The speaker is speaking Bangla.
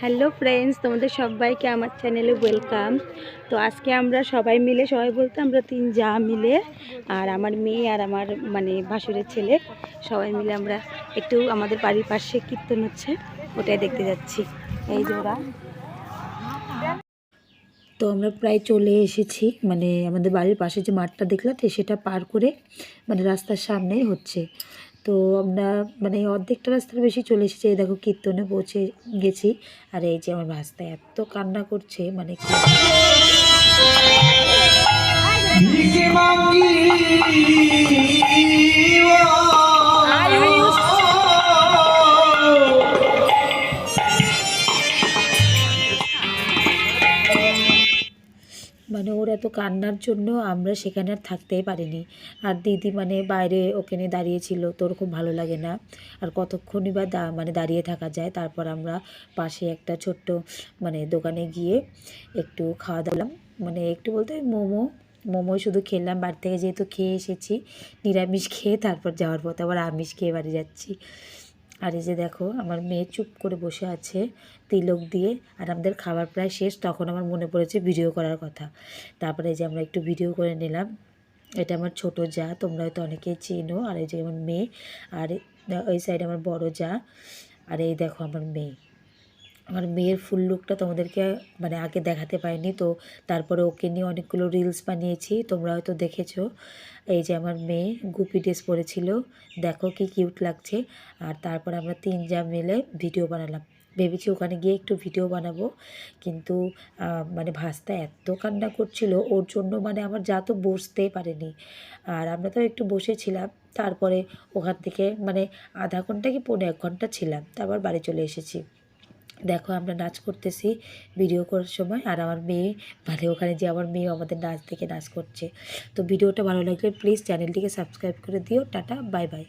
হ্যালো ফ্রেন্ডস, তোমাদের সবাইকে আমার চ্যানেলে ওয়েলকাম। তো আজকে আমরা সবাই মিলে, সবাই বলতে আমরা তিন যা মিলে, আর আমার মেয়ে আর আমার মানে ভাসুরের ছেলে, সবাই মিলে আমরা একটু আমাদের বাড়ির পাশে কীর্তন হচ্ছে, ওটাই দেখতে যাচ্ছি। এই ওরা। তো আমরা প্রায় চলে এসেছি মানে আমাদের বাড়ির পাশে যে মাঠটা দেখলাম সেটা পার করে মানে রাস্তার সামনেই হচ্ছে। তো আমরা মানে অর্ধেকটা রাস্তার বেশি চলে এসেছি। এই দেখো কীর্তনে পৌঁছে গেছি। আর এই যে আমার রাস্তায় এত কান্না করছে মানে কি মানে ওর এত কান্নার জন্য আমরা সেখানে আর থাকতেই পারিনি। আর দিদি মানে বাইরে ওখানে দাঁড়িয়েছিল তোর খুব ভালো লাগে না। আর কতক্ষণই বা মানে দাঁড়িয়ে থাকা যায়, তারপর আমরা পাশে একটা ছোট্ট মানে দোকানে গিয়ে একটু খাওয়া দাওয়ালাম মানে একটু বলতে মোমো মোমোই শুধু খেলাম, বাড়ি থেকে যেহেতু খেয়ে এসেছি, নিরামিষ খেয়ে তারপর যাওয়ার পথে আবার আমিষ খেয়ে বাড়ি যাচ্ছি। আর এই যে দেখো, আমার মেয়ে চুপ করে বসে আছে তিলক দিয়ে, আর আমাদের খাবার প্রায় শেষ, তখন আমার মনে পড়েছে ভিডিও করার কথা। তারপরে এই যে আমরা একটু ভিডিও করে নিলাম। এটা আমার ছোট যা, তোমরা হয়তো অনেকেই চেনো, আর এই যে আমার মেয়ে, আর ওই সাইডে আমার বড় যা, আর এই দেখো আমার মেয়ে। আমার মেয়ের ফুল লুকটা তোমাদেরকে মানে আগে দেখাতে পারিনি, তো তারপরে ওকে নিয়ে অনেকগুলো রিলস বানিয়েছি, তোমরা হয়তো দেখেছ। এই যে আমার মেয়ে গুপি ড্রেস পরেছিল, দেখো কি কিউট লাগছে। আর তারপর আমরা তিন যা মিলে ভিডিও বানালাম। ভেবেছি ওখানে গিয়ে একটু ভিডিও বানাবো, কিন্তু মানে ভাস্তা এত কান্না করছিল, ওর জন্য মানে আমার যা তো বসতেই পারেনি। আর আমরা তো একটু বসেছিলাম, তারপরে ওখান থেকে মানে আধা ঘণ্টা কি পৌনে এক ঘণ্টা ছিলাম, তারপর বাড়ি চলে এসেছি। দেখো আমরা নাচ করতেছি ভিডিও করার সময়, আর আমার মেয়ে মানে ওখানে যে আমার মেয়ে আমাদের নাচ দেখে নাচ করছে। তো ভিডিওটা ভালো লাগলে প্লিজ চ্যানেলটিকে সাবস্ক্রাইব করে দিও। Tata bye bye